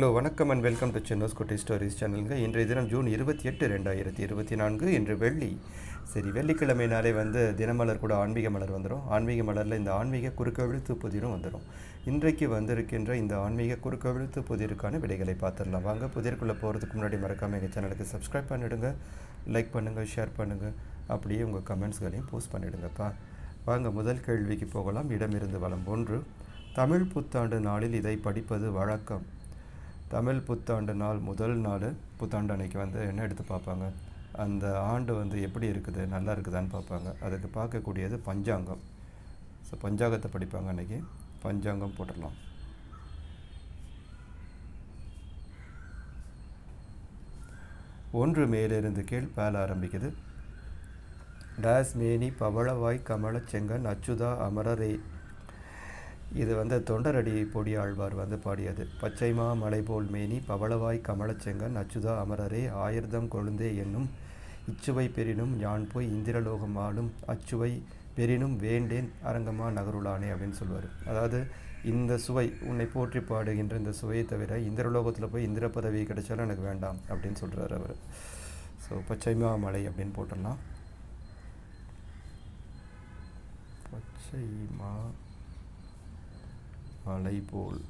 Hello வணக்கம் and welcome to சென்னோஸ் குட்டி stories சேனலுங்க இன்றைய தினம் ஜூன் இருபத்தி எட்டு ரெண்டாயிரத்தி இருபத்தி நான்கு. இன்று வெள்ளி. சரி வெள்ளிக்கிழமைனாலே வந்து தினமலர் கூட ஆன்மீக மலர் வந்துடும் ஆன்மீக மலரில் இந்த ஆன்மீக குறுக்கெழுத்து புதிரும் வந்துடும் இன்றைக்கு வந்திருக்கின்ற இந்த ஆன்மீக குறுக்கவிழுத்து புதிருக்கான விடைகளை பார்த்துடலாம். வாங்க புதிருக்குள்ளே போகிறதுக்கு முன்னாடி மறக்காமல் எங்கள் சேனலுக்கு சப்ஸ்கிரைப் பண்ணிவிடுங்க லைக் பண்ணுங்கள் ஷேர் பண்ணுங்கள் அப்படியே உங்கள் கமெண்ட்ஸ்களையும் போஸ்ட் பண்ணிவிடுங்கப்பா வாங்க முதல் கேள்விக்கு போகலாம். இடமிருந்து வளம் ஒன்று. தமிழ் புத்தாண்டு நாளில் இதை படிப்பது வழக்கம். தமிழ் புத்தாண்டு நாள் முதல் நாள் புத்தாண்டு அன்னைக்கு வந்து என்ன எடுத்து பார்ப்பாங்க? அந்த ஆண்டு வந்து எப்படி இருக்குது நல்லா இருக்குதான்னு பார்ப்பாங்க. அதுக்கு பார்க்கக்கூடியது பஞ்சாங்கம். ஸோ பஞ்சாங்கத்தை படிப்பாங்க அன்னைக்கு. பஞ்சாங்கம் போட்டுடலாம். ஒன்று மேலிருந்து கீழ் பேல ஆரம்பிக்குது. டேஸ் மேனி பவளவாய் கமல செங்கன் அச்சுதா அமரரே இது வந்து தொண்டரடி பொடி ஆழ்வார் வந்து பாடியது. பச்சைமா மலை போல் மேனி பவளவாய் கமலச்செங்கன் அச்சுதா அமரரே ஆயிரதம் கொழுந்தே என்னும் இச்சுவை பெரினும் யான் போய் இந்திரலோகம் ஆளும் அச்சுவை பெரினும் வேண்டேன் அரங்கமா நகருளானே அப்படின்னு சொல்லுவார் அதாவது இந்த சுவை உன்னை போற்றி பாடுகின்ற இந்த சுவையை தவிர இந்திரலோகத்தில் போய் இந்திர பதவி கிடைச்சாலும் எனக்கு வேண்டாம் அப்படின்னு சொல்கிறார் அவர். ஸோ பச்சைமா மலை அப்படின்னு போட்டுடலாம் பச்சைமா மலை போல்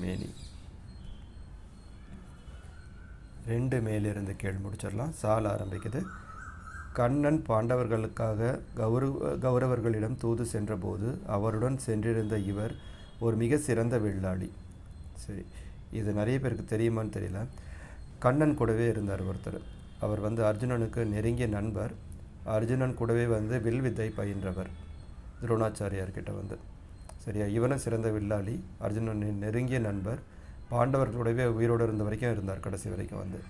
மேனி. ரெண்டு மேலிருந்து கேள் முடிச்சிடலாம். சால் ஆரம்பிக்குது. கண்ணன் பாண்டவர்களுக்காக கௌரவ கௌரவர்களிடம் தூது சென்றபோது அவருடன் சென்றிருந்த இவர் ஒரு மிக சிறந்த வில்லாளி. சரி இது நிறைய பேருக்கு தெரியுமான்னு தெரியல. கண்ணன் கூடவே இருந்தார் ஒருத்தர். அவர் வந்து அர்ஜுனனுக்கு நெருங்கிய நண்பர். அர்ஜுனன் கூடவே வந்து வில் வித்தை பயின்றவர். துரோணாச்சாரியார்கிட்ட வந்து. சரியா? இவனும் சிறந்த வில்லாளி அர்ஜுனனின் நெருங்கிய நண்பர் பாண்டவர்களோடவே உயிரோடு இருந்த வரைக்கும் இருந்தார் கடைசி வரைக்கும் வந்து.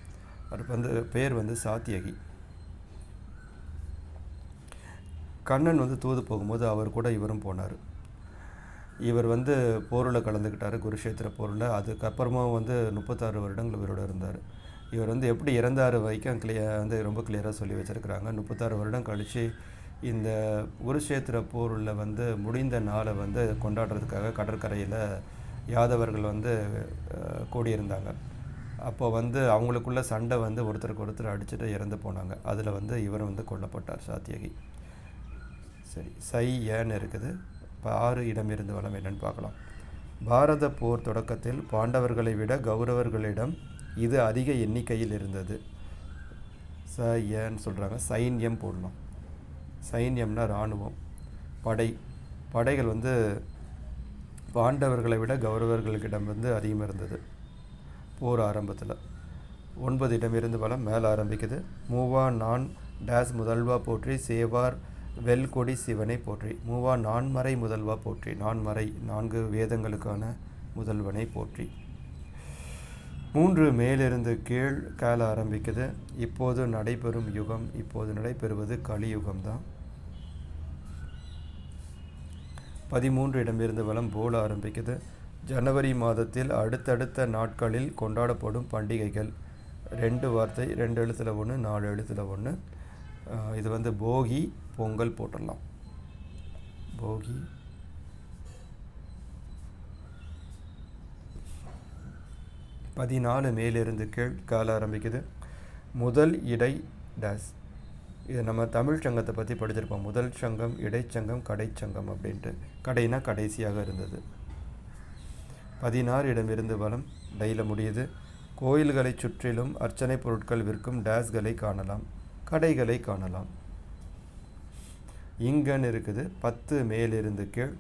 அவருக்கு வந்து பெயர் வந்து சாத்தியகி. கண்ணன் வந்து தூது போகும்போது அவர் கூட இவரும் போனார். இவர் வந்து போரில் கலந்துக்கிட்டார் குருஷேத்திர போரில். அதுக்கப்புறமா வந்து முப்பத்தாறு வருடங்கள் இவரோட இருந்தார். இவர் வந்து எப்படி இறந்தார் வரைக்கும் கிளிய வந்து ரொம்ப கிளியராக சொல்லி வச்சுருக்கிறாங்க. முப்பத்தாறு வருடம் கழித்து இந்த குருஷேத்திர போரில் வந்து முடிந்த நாளை வந்து கொண்டாடுறதுக்காக கடற்கரையில் யாதவர்கள் வந்து கூடியிருந்தாங்க. அப்போ வந்து அவங்களுக்குள்ள சண்டை வந்து ஒருத்தருக்கு ஒருத்தர் அடிச்சுட்டு இறந்து போனாங்க. அதில் வந்து இவர் வந்து கொல்லப்பட்டார் சாத்தியகி. சரி சை ஏன்னு இருக்குது. இப்போ ஆறு இடம் இருந்து வளம் என்னன்னு பார்க்கலாம். பாரத போர் தொடக்கத்தில் பாண்டவர்களை விட கௌரவர்களிடம் இது அதிக எண்ணிக்கையில் இருந்தது. ச ஏன்னு சொல்கிறாங்க சைன்யம் போடலாம் சைன்யம்னா இராணுவம். படை. படைகள் வந்து பாண்டவர்களை விட கௌரவர்களிடம் வந்து அதிகமாக இருந்தது. போர் ஆரம்பத்தில். ஒன்பது இடமிருந்து பலம் மேலே ஆரம்பிக்குது. மூவா நான் டேஸ் முதல்வா போற்றி சேவார் வெல்கொடி சிவனை போற்றி. மூவா நான்மறை முதல்வா போற்றி. நான்மறை நான்கு வேதங்களுக்கான முதல்வனை போற்றி. மூன்று மேலிருந்து கீழ் கேள ஆரம்பிக்குது. இப்போது நடைபெறும் யுகம் இப்போது நடைபெறுவது கலியுகம் தான் பதிமூன்று இடமிருந்து வளம் போல ஆரம்பிக்குது ஜனவரி மாதத்தில் அடுத்தடுத்த நாட்களில் கொண்டாடப்படும் பண்டிகைகள். ரெண்டு வார்த்தை ரெண்டு எழுத்தில் ஒன்று நாலு எழுத்தில் ஒன்று இது வந்து போகி பொங்கல் போட்டுடலாம். போகி. பதினாலு மேலிருந்து கீழ் கால ஆரம்பிக்குது. முதல் இடை டேஸ். இது நம்ம தமிழ் சங்கத்தை பற்றி படிச்சிருப்போம். முதல் சங்கம் இடைச்சங்கம் கடைச்சங்கம் அப்படின்ட்டு. கடைனா கடைசியாக இருந்தது. பதினாறு இடமிருந்து வளம் டையில் முடியுது. கோயில்களை சுற்றிலும் அர்ச்சனை பொருட்கள் விற்கும் டேஸ்களை காணலாம். கடைகளை காணலாம். இங்கன்னு இருக்குது. பத்து மேலிருந்து கீழ்.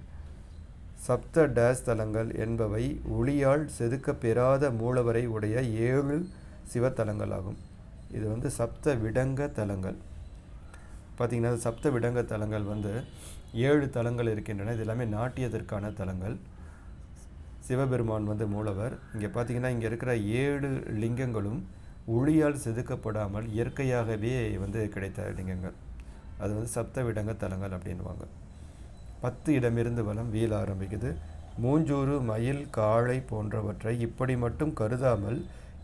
சப்த டேஸ் தலங்கள் என்பவை ஒளியால் செதுக்கப் பெறாத மூலவரை உடைய ஏழு சிவத்தலங்களாகும். இது வந்து சப்த விடங்க தலங்கள். பார்த்திங்கன்னா சப்த விடங்க தலங்கள் வந்து ஏழு தலங்கள் இருக்கின்றன. இது எல்லாமே நாட்டியதற்கான தலங்கள். சிவபெருமான் வந்து மூலவர். இங்கே பார்த்தீங்கன்னா இங்கே இருக்கிற ஏழு லிங்கங்களும் ஒளியால் செதுக்கப்படாமல் இயற்கையாகவே வந்து கிடைத்த லிங்கங்கள். அது வந்து சப்த விடங்க தலங்கள் அப்படின்வாங்க பத்து இடமிருந்து வளம் வீழ ஆரம்பிக்குது. மூஞ்சூறு மயில் காளை போன்றவற்றை இப்படி மட்டும் கருதாமல்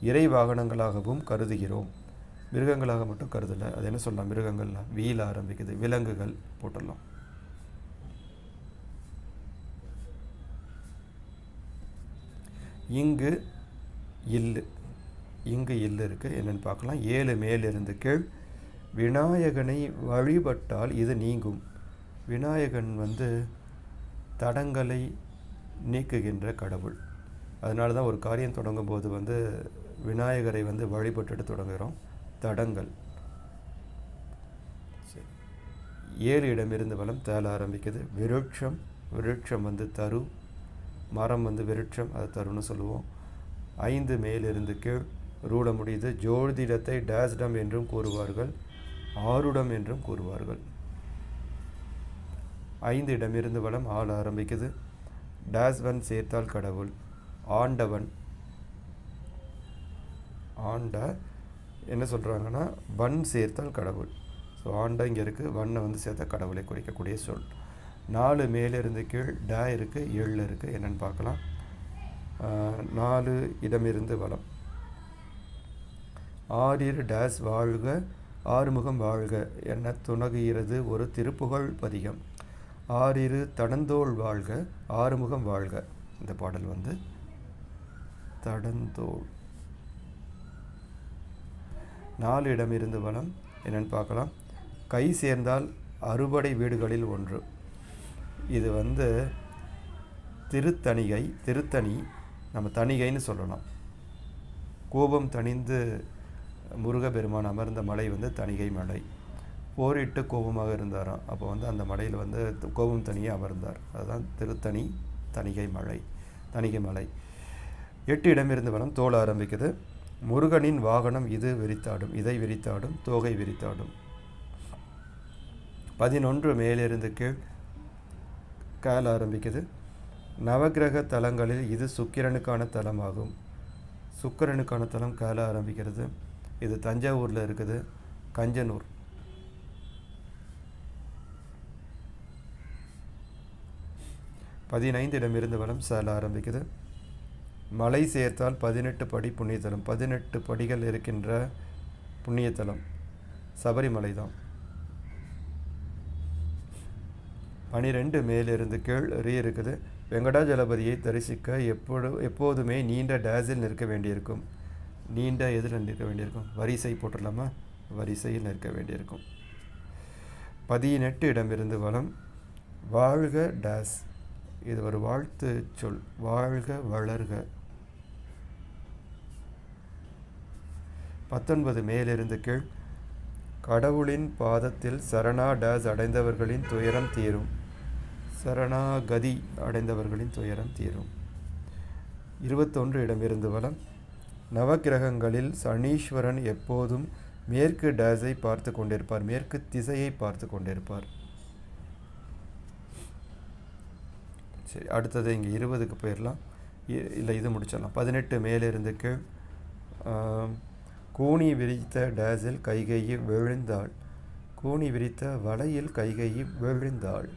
இறை வாகனங்களாகவும் கருதுகிறோம். மிருகங்களாக மட்டும் கருதலை. அது என்ன சொல்லலாம்? மிருகங்கள்லாம் வீழ ஆரம்பிக்குது விலங்குகள் போட்டுடலாம். இங்கு இல்லு இங்கு இல்லு இருக்குது என்னென்னு பார்க்கலாம். ஏழு மேலிருந்து கீழ். விநாயகனை வழிபட்டால் இது நீங்கும். விநாயகன் வந்து தடங்களை நீக்குகின்ற கடவுள். அதனால தான் ஒரு காரியம் தொடங்கும் போது வந்து விநாயகரை வந்து வழிபட்டுட்டு தொடங்குகிறோம். தடங்கள். ஏழு இடமிருந்து வளம் தேல ஆரம்பிக்குது. விருட்சம் விருட்சம் வந்து தரு மரம் வந்து விருட்சம் அது தருன்னு சொல்லுவோம். ஐந்து மேலிருந்து கீழ் ரூட முடியுது. ஜோதிடத்தை டேஸ்டம் என்றும் கூறுவார்கள். ஆருடம் என்றும் கூறுவார்கள். ஐந்து இடமிருந்து வளம் ஆள ஆரம்பிக்குது. டேஸ்வன் சேர்த்தால் கடவுள். ஆண்டவன். ஆண்ட என்ன சொல்கிறாங்கன்னா வன் சேர்த்தால் கடவுள். ஸோ ஆண்ட இங்கே இருக்குது வண்ணை வந்து சேர்த்தா கடவுளை குறிக்கக்கூடிய சொல். நாலு மேலிருந்து கீழ் டே இருக்குது ஏழு இருக்குது என்னென்னு பார்க்கலாம். நாலு இடமிருந்து வளம் ஆறிரு டேஸ் வாழ்க ஆறுமுகம் வாழ்க என துணகுகிறது ஒரு திருப்புகழ் பதிகம். ஆறிரு தடந்தோள் வாழ்க ஆறுமுகம் வாழ்க. இந்த பாடல் வந்து தடந்தோள். நாலு இடமிருந்து வளம் என்னென்னு பார்க்கலாம். கை சேர்ந்தால் அறுபடை வீடுகளில் ஒன்று. இது வந்து திருத்தணிகை திருத்தணி நம்ம தணிகைன்னு சொல்லலாம். கோபம் தணிந்து முருகப்பெருமான் அமர்ந்த மலை வந்து தணிகை மலை. போரிட்டு கோபமாக இருந்தாராம். அப்போ வந்து அந்த மலையில் வந்து கோபம் தனியே அமர்ந்தார். அதுதான் திருத்தணி தணிகை மலை தணிகை மலை. எட்டு இடமிருந்து வனம் தோல் ஆரம்பிக்குது. முருகனின் வாகனம் இது விரித்தாடும் இதை விரித்தாடும் தோகை விரித்தாடும். பதினொன்று மேலிருந்து கீழ் கால் ஆரம்பிக்குது. நவக்கிரக தலங்களில் இது சுக்கிரனுக்கான தலமாகும். சுக்கிரனுக்கான தலம் கால ஆரம்பிக்கிறது. இது தஞ்சாவூரில் இருக்குது. கஞ்சனூர். பதினைந்து இடமிருந்து வளம் சேல ஆரம்பிக்குது. மலை சேர்த்தால் பதினெட்டு படி புண்ணியத்தலம். பதினெட்டு படிகள் இருக்கின்ற புண்ணியத்தலம். சபரிமலை தான். பனிரெண்டு மேலிருந்து கீழ் ரீ இருக்குது. வெங்கடாஜலபதியை தரிசிக்க எப்பொழு எப்போதுமே நீண்ட டேஸில் நிற்க வேண்டியிருக்கும். நீண்ட எதில் நிற்க வேண்டியிருக்கும். வரிசை போட்டுடலாமா? வரிசையில் நிற்க வேண்டியிருக்கும். பதினெட்டு இடமிருந்து வளம் வாழ்க டேஸ். இது ஒரு வாழ்த்து சொல். வாழ்க வளர்க. பத்தொன்பது மேலிருந்து கீழ். கடவுளின் பாதத்தில் சரணா டேஸ் அடைந்தவர்களின் துயரம் தீரும். சரணாகதி அடைந்தவர்களின் துயரம் தீரும். இருபத்தொன்று இடமிருந்து வலம். நவக்கிரகங்களில் சனீஸ்வரன் எப்போதும் மேற்கு டேஸை பார்த்து கொண்டிருப்பார். மேற்கு திசையை பார்த்து கொண்டிருப்பார். சரி அடுத்தது இங்கே இருபதுக்கு போயிடலாம். இ- இல்லை இது முடிச்சிடலாம். பதினெட்டு மேலிருந்து கீழ். கூனி விரித்த டேஸில் கைகையை விழுந்தாள். கூனி விரித்த வலையில் கைகையை விழுந்தாள்.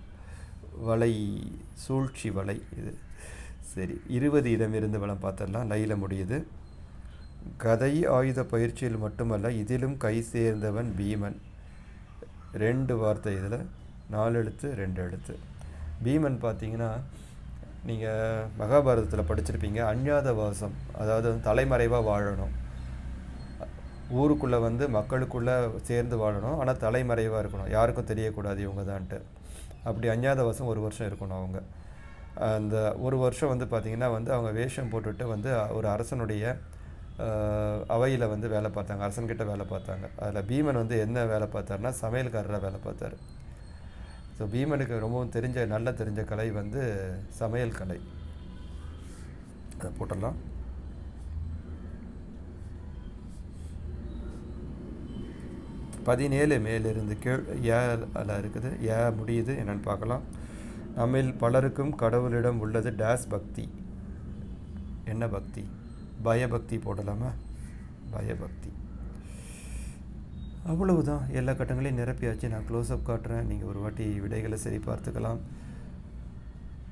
வலை சூழ்ச்சி வலை இது. சரி இருபது இடமிருந்து வளம் பார்த்தெல்லாம் லைல முடியுது. கதை ஆயுத பயிற்சியில் மட்டுமல்ல இதிலும் கை சேர்ந்தவன் பீமன். ரெண்டு வார்த்தை இதில். நாலு எழுத்து ரெண்டு எழுத்து. பீமன் பார்த்தீங்கன்னா நீங்கள் மகாபாரதத்தில் படிச்சிருப்பீங்க. அஞ்ஞாத வாசம் அதாவது வந்து தலைமறைவாக வாழணும். ஊருக்குள்ளே வந்து மக்களுக்குள்ளே சேர்ந்து வாழணும். ஆனால் தலைமறைவாக இருக்கணும். யாருக்கும் தெரியக்கூடாது இவங்க தான்ட்டு அப்படி அஞ்ஞாத வருஷம் ஒரு வருஷம் இருக்கணும் அவங்க. அந்த ஒரு வருஷம் வந்து பார்த்திங்கன்னா வந்து அவங்க வேஷம் போட்டுட்டு வந்து ஒரு அரசனுடைய அவையில் வந்து வேலை பார்த்தாங்க. அரசன்கிட்ட வேலை பார்த்தாங்க. அதில் பீமன் வந்து என்ன வேலை பார்த்தாருன்னா சமையல்காரராக வேலை பார்த்தாரு. ஸோ பீமனுக்கு ரொம்பவும் தெரிஞ்ச நல்ல தெரிஞ்ச கலை வந்து சமையல் கலை. அதை போட்டுடலாம். பதினேழு மேலிருந்து கீழ் ஏ இருக்குது. ஏ முடியுது என்னென்னு பார்க்கலாம். நம்மில் பலருக்கும் கடவுளிடம் உள்ளது டேஸ் பக்தி. என்ன பக்தி? பயபக்தி போடலாமா? பயபக்தி. அவ்வளவுதான். எல்லா கட்டங்களையும் நிரப்பியாச்சு. நான் க்ளோஸ்அப் காட்டுறேன். நீங்கள் ஒரு வாட்டி விடைகளை சரி பார்த்துக்கலாம்.